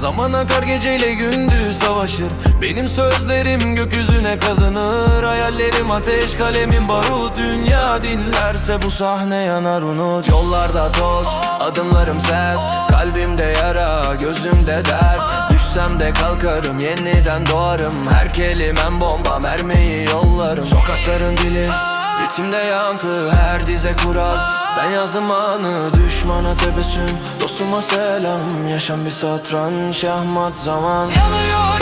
Zaman akar geceyle gündüz savaşır. Benim sözlerim gökyüzüne kazanır Hayallerim ateş kalemim barut. Dünya dinlerse bu sahne yanar unut. Yollarda toz adımlarım sert. Kalbimde yara gözümde dert. Düşsem de kalkarım yeniden doğarım. Her kelimem bomba mermiyi yollarım. Sokakların dili Ritimde yankı. Her dize kural Ben yazdım anı düşmana tebessüm. Dostuma selam yaşam bir satranç şahmat zaman. Yanıyor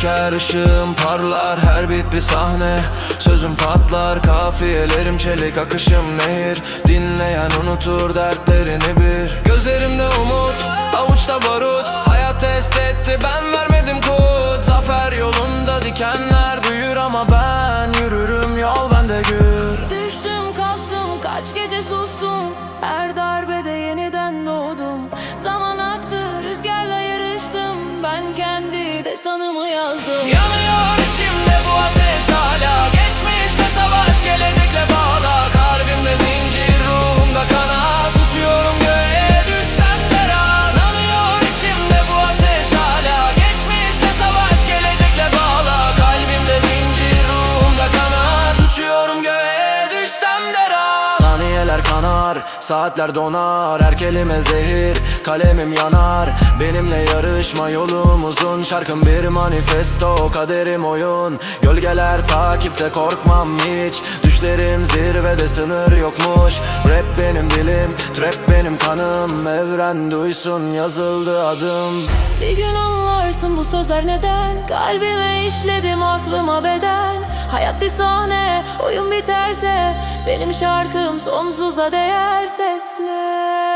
Çöker ışığım parlar Her bit bir sahne. Sözüm patlar kafiyelerim çelik akışım nehir. Dinleyen unutur dertlerini bir. Gözlerimde umut avuçta barut. Hayat test etti ben vermedim kod Zafer yolunda dikenler destanımı yazdım. Yanıyor içimde bu ateş hala Saniyeler kanar, saatler donar Her kelime zehir, kalemim yanar. Benimle yarışma yolum uzun Şarkım bir manifesto, kaderim oyun. Gölgeler takipte korkmam hiç. Düşlerim zirvede sınır yokmuş. Rap benim dilim, trap benim kanım. Evren duysun yazıldı adım. Bir gün anlarsın bu sözler neden? Kalbime işledim aklıma beden. Hayat bir sahne oyun biterse Benim şarkım sonsuza değer sesler